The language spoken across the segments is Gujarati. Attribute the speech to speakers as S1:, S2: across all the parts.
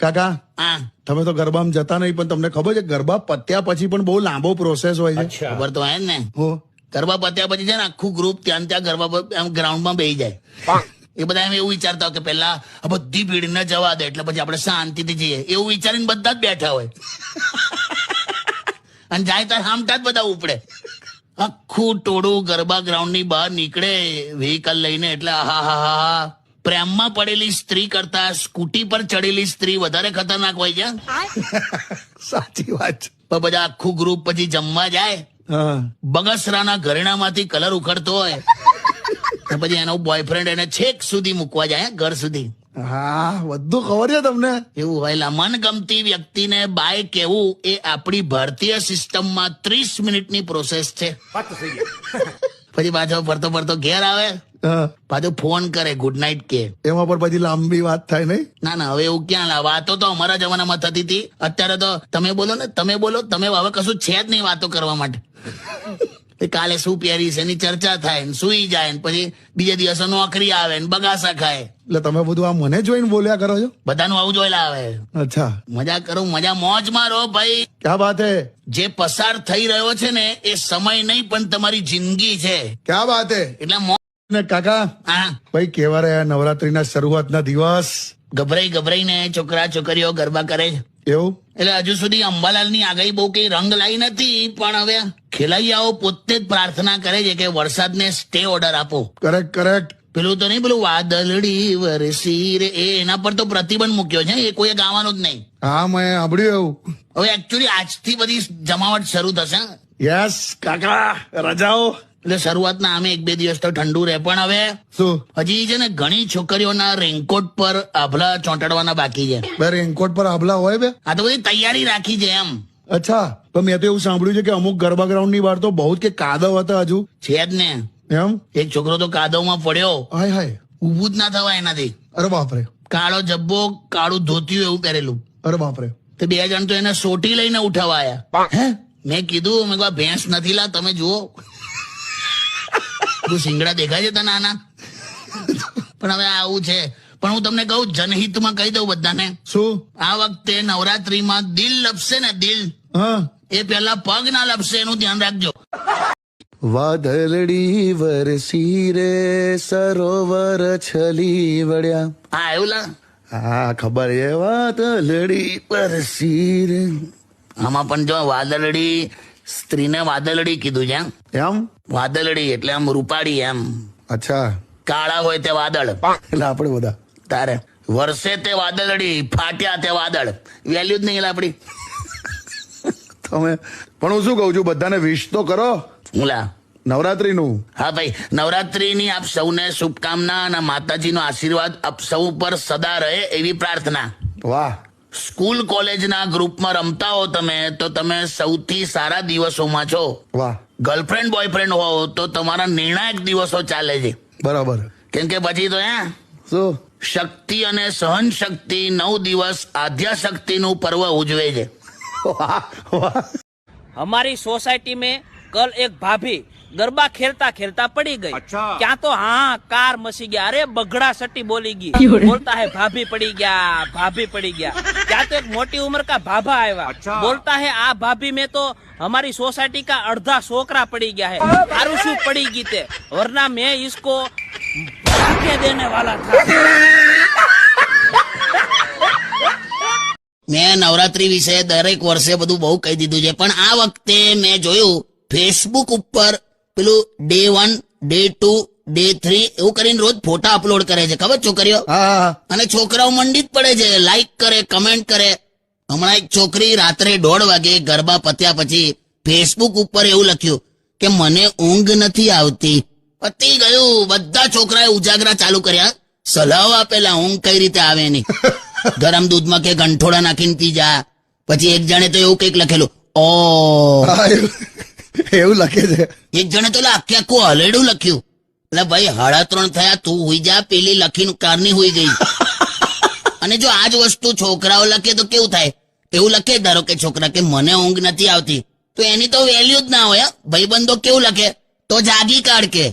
S1: કાકા તમે તો ગરબામાં જતા નહીં પણ તમને ખબર છે ગરબા પત્યા પછી પણ બહુ લાંબો પ્રોસેસ હોય છે.
S2: ખબર તો હે ને. ગરબા પત્યા પછી છે ને આખું ગ્રુપ ત્યાં ત્યાં ગરબા એમ ગ્રાઉન્ડમાં બેસી જાય. એ બધા એમ એવું વિચારતા હોય કે પેલા આ બધી ભીડ ન જવા દે એટલે પછી આપણે શાંતિથી જઈએ. એવું વિચારીને બધા જ બેઠા હોય. અને જાય ત્યારે હામતા જ બધા ઉપડે. આખું ટોળું ગરબા ગ્રાઉન્ડની બહાર નીકળે વ્હીકલ લઈને એટલે આહા હા હા હા. પ્રેમમાં પડેલી સ્ત્રી કરતા સ્કૂટી પર ચડેલી સ્ત્રી વધારે ખતરનાક હોય છે?
S1: સાચી વાત. છે.
S2: પણ બધા આખું ગ્રુપ પછી જમવા જાય.
S1: હા.
S2: બગસરાના ઘરેણામાંથી કલર ઉખડતો હોય. પછી એનો બોયફ્રેન્ડ એને છેક સુધી મૂકવા જાય ઘર સુધી.
S1: હા બધું ખબર છે તમને?
S2: એવું હોય લા મનગમતી વ્યક્તિને બાય કેવું એ આપણી ભારતીય સિસ્ટમમાં ત્રીસ મિનિટની પ્રોસેસ છે. પછી પાછો ફરતો ફરતો ઘેર આવે. પાછો ફોન કરે ગુડ નાઇટ કે.
S1: એમાં પણ પછી લાંબી વાત થાય નહીં?
S2: ના ના હવે એવું ક્યાં લા વાતો તો અમારા જમાનામાં થતી હતી. અત્યારે તો તમે બોલો ને તમે બોલો તમે હવે કશું છે જ નહીં વાતો કરવા માટે. કાલે શું પહેરીશ એની ચર્ચા થાય ને સુઈ જાય ને પછી બીજા દિવસે નોકરી આવે ને બગાસા ખાય.
S1: એટલે તમે બધું આ મને જોઈને બોલ્યા કરો છો?
S2: બધાનું આવું જોયેલા આવે.
S1: અચ્છા.
S2: મજા કરું મજા મોજ મારો ભાઈ.
S1: ક્યાં વાત હે?
S2: જે પસાર થઈ રહ્યો છે ને એ સમય નહીં પણ તમારી જિંદગી છે.
S1: ક્યાં વાત હે?
S2: એટલે
S1: ને કાકા?
S2: હા.
S1: ભાઈ કેવા રહ્યા નવરાત્રીના શરૂઆતના દિવસ?
S2: ગભરાઈ ગભરાઈને છોકરા છોકરીઓ ગરબા કરે છે.
S1: એવું?
S2: એટલે હજુ સુધી અંબાલાલની આગાહી બહુ કઈ રંગ લાઈ નથી પણ હવે ખેલૈયાઓ પોતે જ પ્રાર્થના કરે છે કે વરસાદને સ્ટે ઓર્ડર આપો.
S1: કરેક્ટ કરેક્ટ
S2: પેલું તો નહીં પેલું વાદળડી વરસી રે એ એના પર તો પ્રતિબંધ મૂક્યો છે એ કોઈ ગાવાનું જ નહીં.
S1: હા મેં સાંભળ્યું એવું.
S2: હવે એકચ્યુઅલી આજથી બધી જમાવટ શરૂ થશે
S1: યસ કાકા રજાઓ.
S2: એટલે શરૂઆતના અમે એક બે દિવસ તો ઠંડુ રહે. પણ હવે
S1: શું?
S2: હજી છે ને ઘણી છોકરીઓના રેનકોટ પર આભલા ચોંટાડવાના બાકી છે.
S1: બે રેનકોટ પર આભલા હોય બે?
S2: આ તો બધી તૈયારી રાખી છે એમ.
S1: અચ્છા. તો મેં તો એવું સાંભળ્યું છે કે અમુક ગરબા ગ્રાઉન્ડની બહાર તો બહુ જ કે કાદવ હતા હજુ.
S2: છે જ ને.
S1: એમ?
S2: એક છોકરો તો કાદવમાં પડ્યો.
S1: હાય હાય.
S2: ઊભું જ ના થવાય એનાથી.
S1: અરે બાપરે.
S2: કાળો જબ્બો કાળું ધોતિયું એવું પહેરેલું.
S1: અરે બાપરે.
S2: તો બે જણ તો એને સોટી લઈને ઉઠાવાયા
S1: હે?
S2: મેં કીધું મેં ભેંસ નથી લા તમે જુઓ. તું સિંગડા દેખાય છે તને આના? પણ હવે આવું છે. પણ હું તમને કહું જનહિતમાં કહી દઉં બધાને.
S1: શું?
S2: આ વખતે નવરાત્રીમાં દિલ લપસે ને દિલ. એ પેલા પગ ના લપસે એનું ધ્યાન રાખજો.
S1: વાદળડી વરસી રે સરોવર છલી વળ્યા.
S2: હા એવું લા.
S1: હા ખબર એ વાદળડી વરસી રે.
S2: આમાં પણ જો વાદળડી સ્ત્રીને વાદળડી કીધું છે એમ. વાદળડી એટલે આમ રૂપાળી એમ.
S1: અચ્છા.
S2: કાળા હોય તે વાદળ.
S1: એટલે આપણે બધા.
S2: તારે વર્ષે તે વાદળડી ફાટ્યા તે વાદળ. વેલ્યુ જ નહીં આપડી
S1: તમે પણ હું શું કહું છું બધાને વિશ તો કરો.
S2: મુલા
S1: નવરાત્રીનું.
S2: હા ભાઈ નવરાત્રીની આપ સૌને શુભકામના અને માતાજીનો આશીર્વાદ આપ સૌ પર સદા રહે એવી પ્રાર્થના.
S1: વાહ.
S2: સ્કૂલ કોલેજના ગ્રુપમાં રમતા હો તમે તો તમે સૌથી સારા દિવસોમાં છો.
S1: વાહ.
S2: ગર્લફ્રેન્ડ બોયફ્રેન્ડ હો તો તમારા નિર્ણાયક દિવસો ચાલે છે.
S1: બરાબર.
S2: કેમ કે પછી તો હે
S1: શું?
S2: શક્તિ અને સહન શક્તિ નવ દિવસ આધ્યા શક્તિનું પર્વ ઉજવે છે.
S3: અમારી સોસાયટી મેં કલ એક ભાભી ગરબા ખેરતા ખેરતા પડી ગઈ. ક્યાં તો હા કાર મસી ગયા. અરે બગડા સટી બોલી ગઈ. બોલતા હે ભાભી પડી ગયા ભાભી પડી ગયા. ક્યાં તો એક મોટી ઉંમર કા ભાભા આવ્યા બોલતા હે આ ભાભી મેં તો હમારી સોસાયટી કા અડધા છોકરા પડી ગયા હે. મારું શું પડી ગઈ તે? વરના મેં ઇસકો દેને વાલા
S2: મેં નવરાત્રી વિશે દરેક વર્ષે બધું બહુ કહી દીધું છે પણ આ વખતે મેં જોયું ફેસબુક ઉપર પેલું day one day two day three એવું કરીને રોજ ફોટા અપલોડ કરે છે. ખબર છોકરીઓ? અને છોકરાઓ મંડી જ પડે છે. લાઈક કરે કમેન્ટ કરે. હમણાં એક છોકરી રાત્રે દોઢ વાગે ગરબા પત્યા પછી ફેસબુક ઉપર એવું લખ્યું કે મને ઊંઘ નથી આવતી. પતી ગયું. બધા છોકરાએ ઉજાગરા ચાલુ કર્યા. સલાહ આપેલા ઊંઘ કઈ રીતે આવે એની ગરમ દૂધમાં કે ગંઠોડા નાખીને પી જા. પછી એક જણે તો એવું કંઈક લખેલું ઓ
S1: એવું- લખે છે.
S2: એક જણે તો આખે આખું હલેડું લખ્યું. એટલે ભાઈ હાડા ત્રણ થયા તું હુઈ જા પેલી લખીને કારની હુઈ ગઈ. અને જો આ જ વસ્તુ છોકરાઓ લખે તો કેવું થાય? એવું લખે ધારો કે છોકરા કે મને ઊંઘ નથી આવતી. તો એની તો વેલ્યુ જ ના હોય. ભાઈબંધો કેવું લખે? તો જાગી કાઢ કે.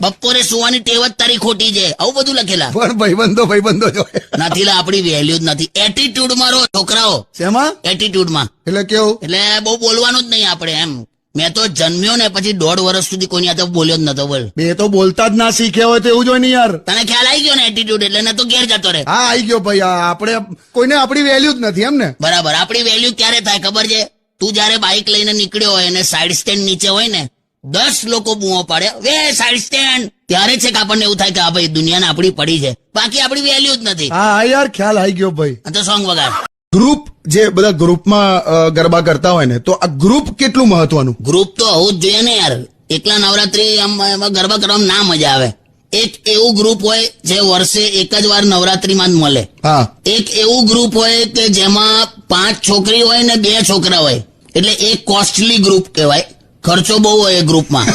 S2: બપોરે સુવાની ટેવ જ તારી ખોટી છે. આવું બધું લખેલા.
S1: પણ ભાઈબંધો ભાઈબંધો જો
S2: નથી લા આપણી વેલ્યુ જ નથી. એટીટ્યુડમાં રહો છોકરાઓ.
S1: શેમાં?
S2: એટીટ્યુડમાં.
S1: એટલે કેવું?
S2: એટલે બહુ બોલવાનું જ નહીં આપણે એમ. મેં તો જન્મ્યો ને પછી દોઢ વર્ષ સુધી કોઈની હાથે બોલ્યો જ નતો બોલ.
S1: બે તો બોલતા જ ના શીખ્યા હોય તો એવું જોઈએ ને યાર.
S2: તને ખ્યાલ આવી ગયો ને એટીટ્યુડ એટલે ને તો ઘેર જતો રહે.
S1: હા આવી ગયો ભાઈ આ આપણે કોઈને આપણી વેલ્યુ જ નથી એમ ને?
S2: બરાબર આપણી વેલ્યુ ક્યારે થાય ખબર છે? તું જયારે બાઇક લઈને નીકળ્યો હોય અને સાઈડ સ્ટેન્ડ નીચે હોય ને દસ લોકો બૂમો પાડે વે સાઈડ સ્ટેન્ડ ત્યારે છે કે આપણને એવું થાય કે આ ભાઈ દુનિયાને આપણી પડી છે. બાકી આપણી વેલ્યુ જ નથી.
S1: હા યાર ખ્યાલ આવી ગયો ભાઈ.
S2: તો સોંગ વગાડ.
S1: ગ્રુપ જે બધા ગ્રુપમાં ગરબા કરતા હોય ને તો આ ગ્રુપ કેટલું મહત્વનું?
S2: ગ્રુપ તો હોવું જ જોઈએ ને યાર. એકલા નવરાત્રી આમ ગરબા કરવામાં ના મજા આવે. એક એવું ગ્રુપ હોય જે વર્ષે એક જ વાર નવરાત્રીમાં જ મળે.
S1: હા.
S2: એક એવું ગ્રુપ હોય કે જેમાં પાંચ છોકરી હોય ને બે છોકરા હોય. એટલે એક કોસ્ટલી ગ્રુપ કહેવાય. ખર્ચો બહુ હોય એ ગ્રુપમાં.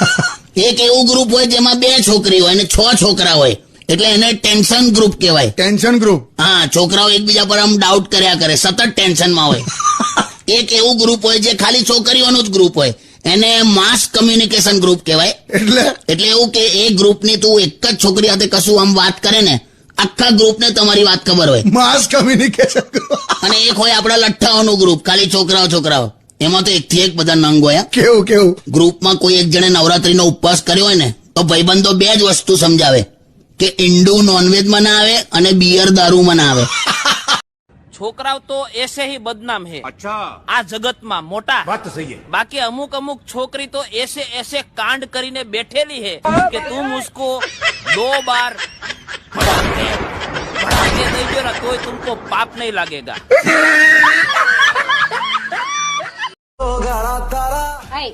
S2: એક એવું ગ્રુપ હોય જેમાં બે છોકરી હોય ને છ છોકરા હોય. એટલે એને ટેન્શન ગ્રુપ કહેવાય.
S1: Tension group.
S2: હા છોકરાઓ એકબીજા પર આમ ડાઉટ કર્યા કરે. સતત ટેન્શનમાં હોય. એક એવું ગ્રુપ હોય જે ખાલી છોકરીઓનું જ ગ્રુપ હોય. એને માસ કમ્યુનિકેશન ગ્રુપ કહેવાય.
S1: એટલે?
S2: એટલે એવું કે એ ગ્રુપની તું એક જ છોકરી સાથે કશું આમ વાત કરે ને આખા ગ્રુપને તમારી વાત ખબર હોય.
S1: માસ કમ્યુનિકેશન
S2: અને એક હોય આપણા લઠ્ઠાઓનું ગ્રુપ ખાલી છોકરાઓ છોકરાઓ. એમાં તો એકથી એક બધા નંગ હોય
S1: કેવું કેવું?
S2: ગ્રુપમાં કોઈ એક જણે નવરાત્રીનો ઉપવાસ કર્યો હોય ને તો ભાઈબંધો બે જ વસ્તુ સમજાવે. કે ઇન્ડુ નોનવેજમાં ના અને બિયર દારૂમાં ના
S3: છોકરાઓ તો એસે હી બદનામ હે. આ જગતમાં મોટા. બાકી અમુક અમુક છોકરી તો એસે એસે કાંડ કરીને બેઠેલી હે કે તું ઉસકો દો બાર ભડાકે તુમકો પાપ નહીં
S4: લાગેગા.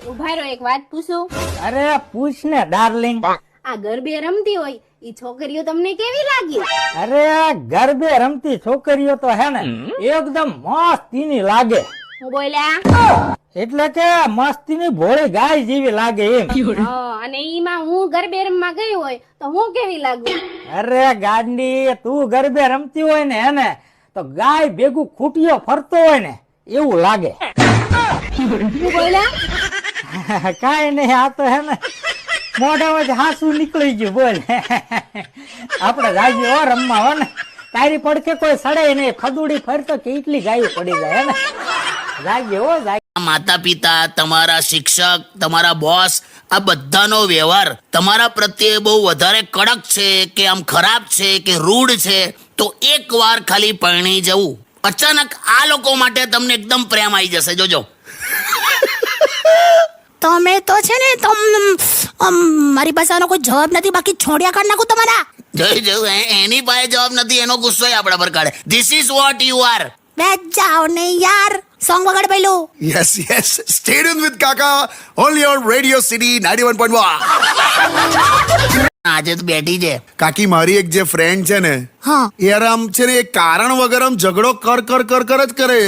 S4: ઊભા રહ્યો એક વાત પૂછું.
S5: અરે પૂછ ને ડાર્લિંગ.
S4: આ ગરબે રમતી હોય ઈ છોકરીઓ તમને કેવી લાગી?
S5: અરે આ ગરબે રમતી છોકરીઓ તો હે ને એકદમ મસ્તીની લાગે.
S4: હું બોલ્યા?
S5: એટલે કે મસ્તીની ભોળી ગાય જેવી લાગે એમ.
S4: અને ઈમાં હું ગરબે રમવા ગઈ હોય તો હું કેવી લાગુ?
S5: અરે ગાંડી તું ગરબે રમતી હોય ને હે ને તો ગાય ભેગું ખૂટીયો ફરતો હોય ને એવું લાગે.
S4: બોલ્યા?
S5: કાંઈ નહીં આ તો હે ને મોઢામાં હાસુ નીકળી ગયું બોલ. આપણે રાજ્યો હો રમવા હો ને. તારી પડખે કોઈ સડે નહીં ખદુડી ફરતો કેટલી ગાયો પડી જાય હે ને. જાગીએ હો જાગીએ
S2: માતા પિતા તમારા શિક્ષક તમારા બોસ આ બધાનો વ્યવહાર તમારા પ્રત્યે બહુ વધારે કડક છે કે આમ ખરાબ છે કે રૂડ છે તો એક વાર ખાલી પરણી જવું. અચાનક આ લોકો માટે તમને એકદમ પ્રેમ આવી જશે. જોજો.
S6: તમે તો છે ને તમ અમ, મારી પાસે આનો કોઈ જવાબ નથી બાકી છોડ્યા કાઢ નાખું તમારા.
S2: જોઈ જોયું એની પાસે જવાબ નથી એનો ગુસ્સો આપણા પર કાઢે. This is what you are
S6: બે જાઓ ને યાર સોંગ વગાડ પેલું
S1: yes yes stadium with Kaka only on radio city 91.1
S2: આજે તો બેઠી છે.
S1: કાકી મારી એક જે ફ્રેન્ડ છે ને
S6: હા.
S1: યાર આમ છે ને એ કારણ વગર આમ ઝઘડો કર કર કર કર જ કરે.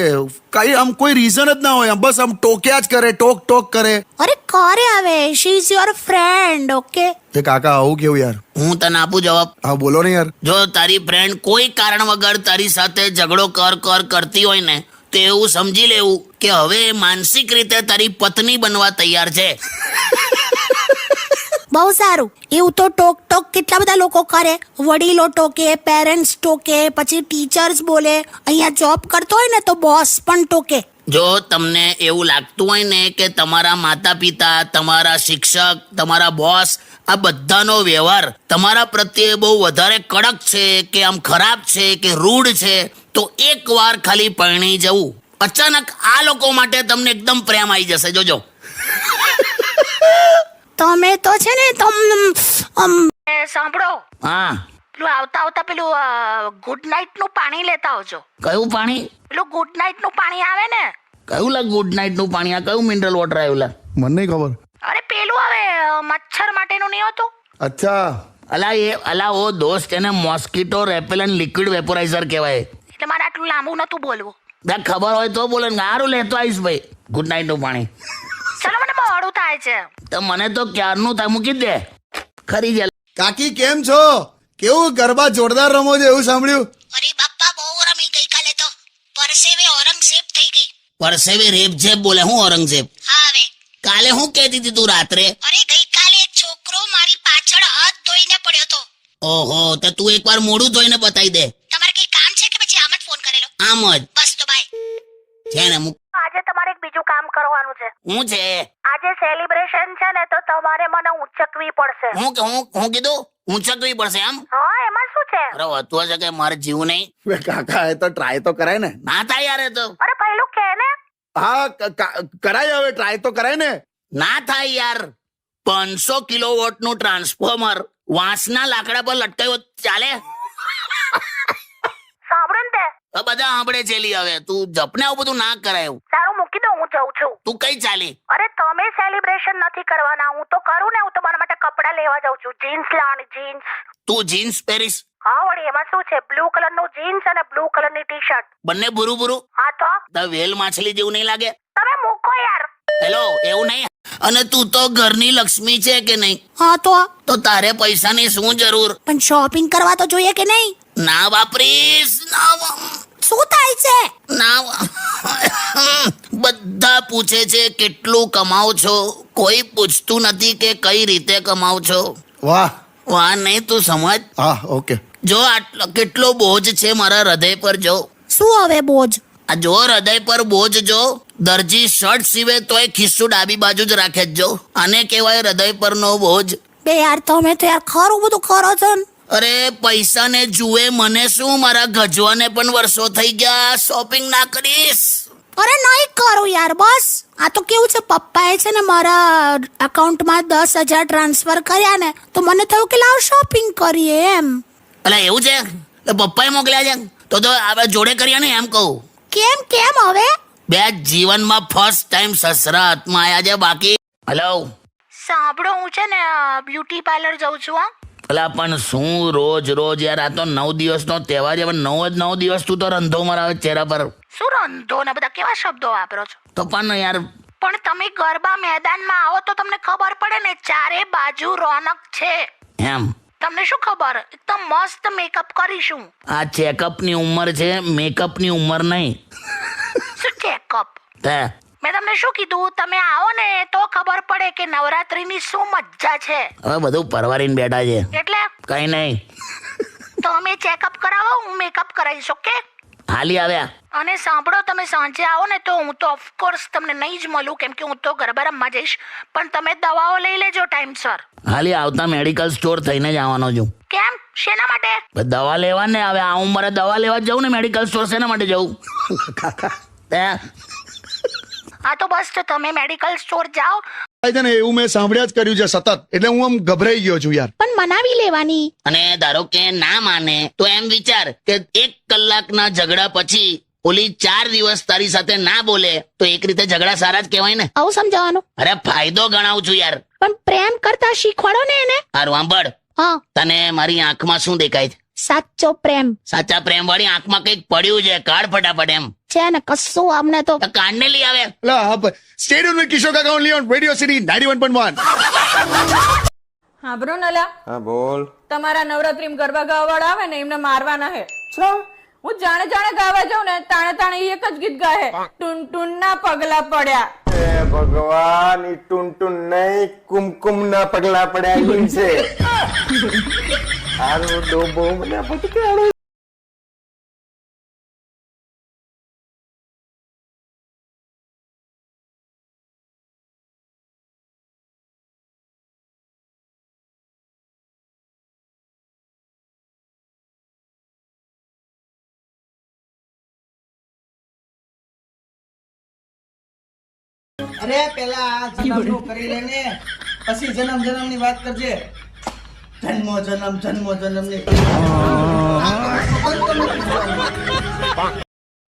S1: કઈ આમ કોઈ રીઝન જ ના હોય. આમ બસ આમ ટોક્યા જ કરે ટોક ટોક કરે.
S6: અરે કરે આવે she is your friend okay
S1: તે કાકા આવું કેવું યાર?
S2: હું તને આપું જવાબ?
S1: હા બોલો ને યાર.
S2: જો તારી ફ્રેન્ડ કોઈ કારણ વગર તારી સાથે ઝઘડો કર કર કરતી હોય ને તો એવું સમજી લેવું કે હવે માનસિક રીતે તારી પત્ની બનવા તૈયાર છે.
S6: બહુ સારું. એવું તો ટોક ટોક કેટલા બધા લોકો કરે. વડીલો ટોકે પેરેન્ટ્સ ટોકે, પછી ટીચર્સ બોલે. અહીંયા જોબ કરતો હોય ને તો બોસ પણ ટોકે.
S2: જો તમને એવું લાગતું હોય ને કે તમારા માતા પિતા તમારા શિક્ષક, તમારા બોસ આ બધાનો વ્યવહાર તમારા પ્રત્યે બહુ વધારે કડક છે કે આમ ખરાબ છે કે રૂડ છે, તો એક વાર ખાલી પરણી જવું. અચાનક આ લોકો માટે તમને એકદમ પ્રેમ આવી જશે. જોજો.
S6: તમે તો છે ને તમ સાંભળો.
S2: હા.
S6: પેલું આવતા આવતા પેલું ગુડ નાઇટનું પાણી લેતા આવજો.
S2: કયું પાણી?
S6: પેલું ગુડ નાઇટનું પાણી આવે ને?
S2: કયું લા ગુડ નાઇટનું પાણી? આ કયું મિનરલ વોટર આવ્યું લા?
S1: મને નહીં ખબર.
S6: અરે પેલું આવે મચ્છર માટેનું નહીં હોતું?
S1: અચ્છા.
S2: અલા એ અલા ઓ દોસ્ત એને મોસ્કીટો રેપેલન્ટ લિક્વિડ વેપોરાઇઝર કહેવાય.
S6: એટલે મારે આટલું લાંબુ નતું બોલવું.
S2: ખબર હોય તો બોલે ને સારું લેતો આવીશ ભાઈ. ગુડ નાઇટનું પાણી.
S6: થાય છે.
S2: તો મને તો ક્યારનું થાય મૂકી દે. ખરી જ
S1: કાકી કેમ છો? કેવું ગરબા જોરદાર રમો છો એવું સાંભળ્યું?
S6: અરે બાપ્પા બહુ રમી ગઈકાલે તો. પરસેવે ઔરંગઝેબ થઈ ગઈ.
S2: પરસેવે રેપઝેબ બોલે હું ઔરંગઝેબ?
S6: હા હવે.
S2: કાલે હું કહેતી હતી તું રાત્રે?
S6: અરે ગઈકાલે એક છોકરો મારી પાછળ હાથ ધોઈને પડ્યો હતો
S2: ઓહો તો તું એકવાર મોઢું ધોઈને બતાવી દે.
S6: તમારે કઈ કામ છે કે પછી આમ જ ફોન કરેલો?
S2: આમ જ.
S6: બસ તો બાય.
S2: છે ને મુક.
S7: આજે બીજું કામ કરવાનું છે.
S2: હું છે?
S7: આજે સેલિબ્રેશન છે ને તો તમારે મને ઉચકવી પડશે.
S2: હું કે- હું હું કીધું? ઊંચકવી પડશે એમ?
S7: હા એમાં શું છે?
S2: અરે હતું છે કે મારે જીવું નહીં?
S1: બે કાકા એ તો ટ્રાય તો કરાય ને.
S2: ના થાય યાર એ તો.
S7: અરે પહેલું કે ને.
S1: હા કરાય હવે ટ્રાય તો કરાય ને.
S2: ના થાય યાર. પાંચસો કિલો વોટનું ટ્રાન્સફોર્મર વાંસના લાકડા પર લટકાયું ચાલે? બધા સાંભળે છે હવે. તું જપને આવું બધું ના કરાય
S7: સારું મૂકી દો હું જઉં છું.
S2: તું કઈ ચાલી?
S7: અરે તમે સેલિબ્રેશન નથી કરવાના. હું તો કરું ને હું તમારા માટે કપડાં લેવા જાઉં છું. જીન્સ લાવવાની જીન્સ
S2: તું જીન્સ પહેરીશ?
S7: હા વળી એમાં શું છે? બ્લુ કલરનું જીન્સ અને બ્લુ કલરની ટી શર્ટ
S2: બંને બુરું બુરું
S7: હા તો?
S2: તો વેલ માછલી જેવું નહીં લાગે?
S7: તમે મૂકો યાર.
S2: હેલો એવું નહીં? અને તું તો ઘરની લક્ષ્મી છે કે નહીં?
S6: હા તો?
S2: તો તારે પૈસાની શું જરૂર?
S6: પણ શોપિંગ કરવા તો જોઈએ કે નહીં?
S2: ના વાપરીશ ના
S6: શું થાય છે.
S2: ના બધા પૂછે છે કેટલું કમાવ છો? કોઈ પૂછતું નથી કે કઈ રીતે કમાવ છો.
S1: વાહ.
S2: વાહ નહીં તું સમજ?
S1: હા ઓકે.
S2: જો આટલો કેટલો બોજ છે મારા હૃદય પર જો.
S6: શું હવે બોજ?
S2: આ જો હૃદય પર બોજ જો. દરજી શર્ટ સીવે તોય ખિસ્સું ડાબી બાજુ જ રાખે જ જો. આને કહેવાય હૃદય પરનો બોજ.
S6: બે યાર તમે તો યાર ખરું બધું કરો છો ને.
S2: અરે પૈસાને જુએ મને શું? મારા ગજવાને પણ વર્ષો થઈ ગયા. શોપિંગ ના કરીશ.
S6: અરે નહીં કરું યાર બસ. આ તો કેવું છે પપ્પાએ છે ને મારા અકાઉન્ટમાં દસ હજાર ટ્રાન્સફર કર્યા ને તો મને થયું કે લાવ શોપિંગ કરીએ એમ.
S2: એટલે એવું છે? એટલે પપ્પાએ મોકલ્યા છે? તો તો આપણે જોડે કરીએ ને એમ કહું.
S6: કેમ કેમ હવે?
S2: બે જીવનમાં ફર્સ્ટ ટાઈમ સસરા હાથમાં આવ્યા છે બાકી. હેલો
S7: સાંભળો હું છે ને બ્યુટી પાર્લર જાઉં છું હા.
S2: અલા પણ શું રોજ રોજ યાર આ તો નવ દિવસનો તહેવાર છે પણ નવ જ નવ દિવસ તું તો રંધો મરાવે ચહેરા પર.
S7: શું રંધો ને બધા કેવા શબ્દો વાપરો છો?
S2: તો પણ યાર
S7: પણ તમે ગરબા મેદાનમાં આવો તો તમને ખબર પડે ને ચારે બાજુ રોનક છે.
S2: એમ?
S7: તમને શું ખબર? એકદમ મસ્ત મેકઅપ કરીશું.
S2: આ ચેકઅપની ઉંમર છે મેકઅપની ઉંમર નહીં.
S7: શું ચેકઅપ
S2: તે
S7: મેં તમને શું કીધું? તમે આવો ને તો ખબર પડે કે નવરાત્રીની શું મજા છે.
S2: હવે બધું પરવારીને બેઠા છે.
S7: એટલે?
S2: કઈ નહીં.
S7: તો અમે ચેકઅપ કરાવો હું મેકઅપ કરાવીશ ઓકે
S2: હાલી આવ્યા.
S7: અને સાંભળો તમે સાંજે આવો ને તો હું તો ઓફકોર્સ તમને નહીં જ મળું કેમ કે હું તો ગરબા રમવા જઈશ. પણ તમે દવાઓ લઈ લેજો ટાઈમસર
S2: હાલી આવતા મેડિકલ સ્ટોર થઈને જ આવવાનો છું.
S7: કેમ? શેના માટે?
S2: દવા લેવા ને હવે આ ઉંમરે દવા લેવા જવું ને મેડિકલ સ્ટોર શેના માટે જવું? તે
S7: હા તો બસ તો તમે મેડિકલ સ્ટોર જાઓ.
S1: છે ને એવું મેં સાંભળ્યા જ કર્યું છે સતત. એટલે હું આમ ગભરાઈ ગયો છું યાર.
S6: પણ મનાવી લેવાની.
S2: અને ધારો કે ના માને તો એમ વિચાર કે એક કલાકના ઝઘડા પછી ઓલી ચાર દિવસ તારી સાથે ના બોલે તો એક રીતે ઝઘડા સારા જ કહેવાય ને.
S6: આવું સમજાવવાનું
S2: અરે ફાયદો ગણાવું છું યાર.
S6: પણ પ્રેમ કરતા શીખવાડો ને એને.
S2: હારું સાંભળ
S6: હા.
S2: તને મારી આંખમાં શું દેખાય છે?
S6: સાચો પ્રેમ.
S2: સાચા પ્રેમ વાળી આંખમાં કંઈક પડ્યું છે કાઢ ફટાફટ એમ.
S6: છે ને કશું અમને તો
S2: કાન લઈ આવે.
S1: એટલે stadium with Kishore Kaka only on radio city ninety one point one
S8: હા બ્રો નલા
S9: હા બોલ.
S8: તમારા નવરાત્રી ગરબા ગાવા વાળા આવે ને એમને મારવાના હે. હું જાણે જાણે ગાવા જાઉં ને તાણે તાણે એક જ ગીત ગાહે. ટુન ટુન ના પગલા પડ્યા.
S9: હે ભગવાન ઈ ટુન ટુન નહીં કુમકુમ ના પગલા પડ્યા છે. આરો ડોબો મને ભટકાડો
S10: અરે પેલા આ જન્મ કરી લે ને પછી જન્મ જન્મની વાત કરજે. જન્મો જન્મ જન્મો જન્મની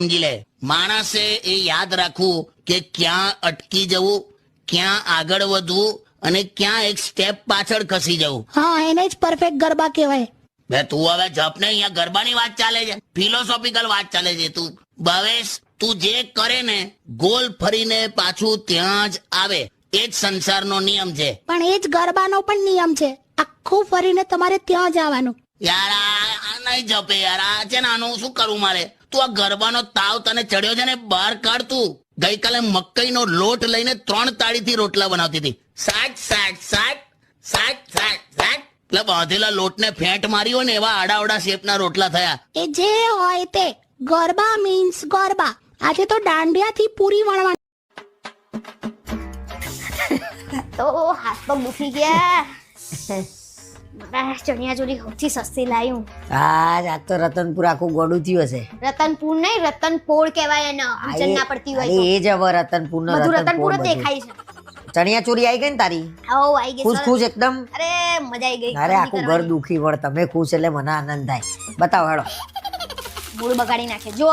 S2: સમજી લે માણસે એ યાદ રાખવું કે ક્યાં અટકી જવું ક્યાં આગળ વધવું અને ક્યાં એક સ્ટેપ પાછળ ખસી જવું.
S6: હા એને જ પરફેક્ટ ગરબા કહેવાય.
S2: બે તું હવે જપ ને અહીંયા ગરબાની વાત ચાલે છે. ફિલોસોફિકલ વાત ચાલે છે તું. ભાવેશ તું જે કરે ને ગોલ ફરીને પાછું ત્યાં જ આવે. એ જ સંસારનો નિયમ છે.
S6: પણ એ જ ગરબાનો પણ નિયમ છે. આખું ફરીને તમારે ત્યાં જવાનું
S2: યાર આ નહીં જપે યાર. આ છે ને આનું શું કરું મારે? તું આ ગરબાનો તાવ તને ચડ્યો છે ને બહાર કાઢ તું. ગઈકાલે મકઈનો લોટ લઈને ત્રણ તાળીથી રોટલા બનાવતી હતી. સાચ સાચ સાચ સાચ સાચ સાચ. એટલે બાંધેલા લોટને ફેંટ મારી હોય ને એવા આડાવડા શેપના રોટલા થયા.
S6: એ જે હોય તે. ગરબા મીન્સ ગરબા. આજે તો દાંડિયાથી પૂરી વણવાની
S4: તો હાથ પગ દુખી ગયા. મારા ચણિયા ચોરી સૌથી સસ્તી લાયું.
S11: આજ તો રતનપુર આખું ગોડું થયું હશે.
S4: રતનપુર નહીં રતનપોળ કહેવાય એને ઉજન ના પડતી હોય
S11: એ જ હવે રતનપુર નો
S4: બધું
S11: રતનપુર
S4: રતનપુર દેખાય છે.
S11: ચણિયા ચોરી આવી ગઈ ને તારી?
S4: આવો આવી ગઈ
S11: ખુશ ખુશ એકદમ?
S4: અરે મજા આવી ગઈ.
S11: અરે આખું ઘર. દુખી વળ તમે ખુશ એટલે મને આનંદ થાય. બતાવો હેડો.
S4: મૂળ બગાડી નાખે. જો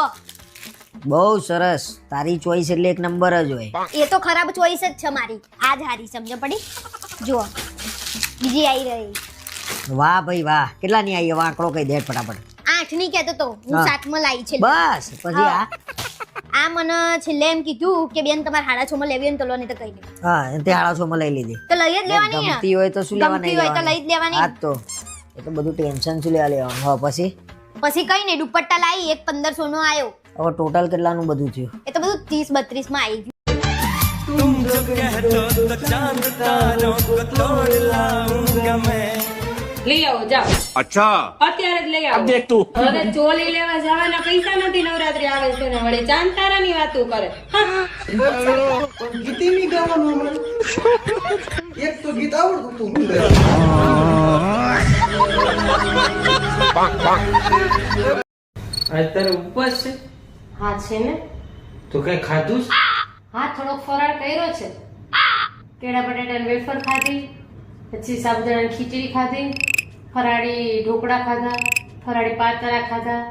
S11: બહુ સરસ. તારી ચોઈસ એટલે એક નંબર જ હોય.
S4: એ તો ખરાબ ચોઈસ જ છે મારી. આ જ હારી સમજ પડી? જો બીજી આવી રહી.
S11: વાહ ભાઈ વાહ. કેટલા ની આવી આંકડો કઈ દે ફટાફટ.
S4: આઠની કહેતો તો. હું
S11: સાત
S4: સાતમાં લાવી છે
S11: બસ પછી આ?
S4: આ મને છેલ્લે એમ કીધું કે બેન તમારે હાડા છ માં લેવી હોય ને તો લો નહીં તો કઈ નહીં.
S11: હા તે હાડા છો માં લઈ લીધી.
S4: તો લઈ જ લેવાની
S11: ગમતી હોય તો શું લેવાની
S4: હોય તો લઈ જ લેવાની.
S11: આ તો. એ તો બધું ટેન્શન શું લેવા લેવાનું? હા પછી?
S4: પછી કઈ નહીં દુપટ્ટા લાવી એક પંદરસો નો આવ્યો
S11: હવે ટોટલ કેટલાનું બધું થયું?
S4: એ તો બધું ત્રીસ બત્રીસમાં આવી ગયું
S8: લઈ આવો જાઓ.
S9: અચ્છા.
S8: અત્યારે જ લઈ આવો. હવે ચોલી લેવા જવાના પૈસા નથી નવરાત્રી આવે છે ને વાતો કરે. હા.
S10: ગીતી નહીં ગાવાનું અમારે એક તો ગીત આવડતું તું
S3: અત્યારે ઉપવાસ છે?
S8: હા છે ને?
S3: તો કઈ ખાધું
S8: હા થોડોક ફરાળ કર્યો છે. કેળા બટાટાની વેફર ખાધી પછી સાબુદાણાની ખીચડી ખાધી ફરાળી ઢોકળા ખાધા ફરાળી પાતરા ખાધા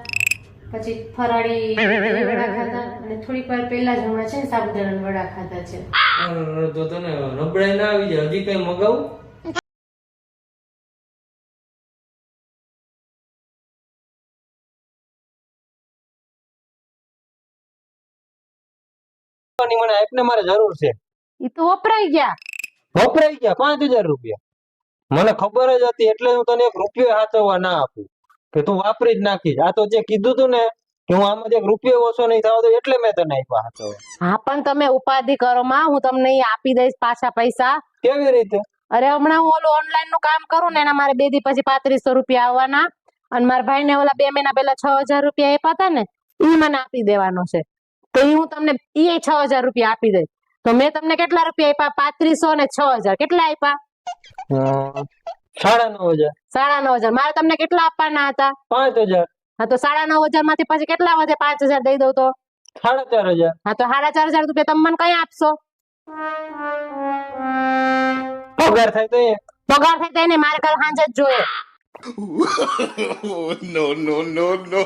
S8: પછી ફરાળી વડા ખાધા અને થોડીક વાર પહેલા જ હમણાં છે ને સાબુદાણાના વડા ખાધા છે.
S3: તો તને નબળાઈ ના આવી જાય હજી કઈ મગાવું? મને આપને મારે જરૂર છે.
S8: એ તો વપરાઈ ગયા.
S3: વપરાઈ ગયા પાંચ હજાર રૂપિયા. મને ખબર જ હતી એટલે હું તને એક રૂપિયો હાથવવા ના આપું. કે તું વાપરી જ નાખીશ આ તો જે કીધું તું ને કે હું આમાં એક રૂપિયો ઓછો નહીં થવા દઉં એટલે મેં તને આપ્યા હાથવવા.
S8: હા પણ તમે ઉપાધિ કરો માં હું તમને આપી દઈશ પાછા પૈસા.
S3: કેવી રીતે?
S8: અરે હમણાં હું ઓલું ઓનલાઈનનું કામ કરું ને એના મારે બે દી પછી પાંત્રીસો રૂપિયા આવવાના. અને મારા ભાઈ ને ઓલા બે મહિના પહેલા છ હજાર રૂપિયા આપ્યા હતા ને એ મને આપી દેવાનો છે. તો એ હું તમને એ છ હજાર રૂપિયા આપી દઈશ. તો મેં તમને કેટલા રૂપિયા આપ્યા? પાંત્રીસો ને છ હજાર. કેટલા આપ્યા?
S3: સાડા નવ હજાર.
S8: સાડા નવ હજાર. મારે તમને કેટલા આપવાના હતા?
S3: પાંચ હજાર.
S8: હા તો સાડા નવ હજારમાંથી પછી કેટલા વધે? પાંચ હજાર દઈ દઉં તો?
S3: સાડા ચાર હજાર.
S8: હા તો સાડા ચાર હજાર રૂપિયા તમે મને કઈ આપશો?
S3: પગાર થાય તો એ.
S8: પગાર થાય તો એને મારે ઘર સાંજે જ જોઈએ.
S1: નો નો નો નો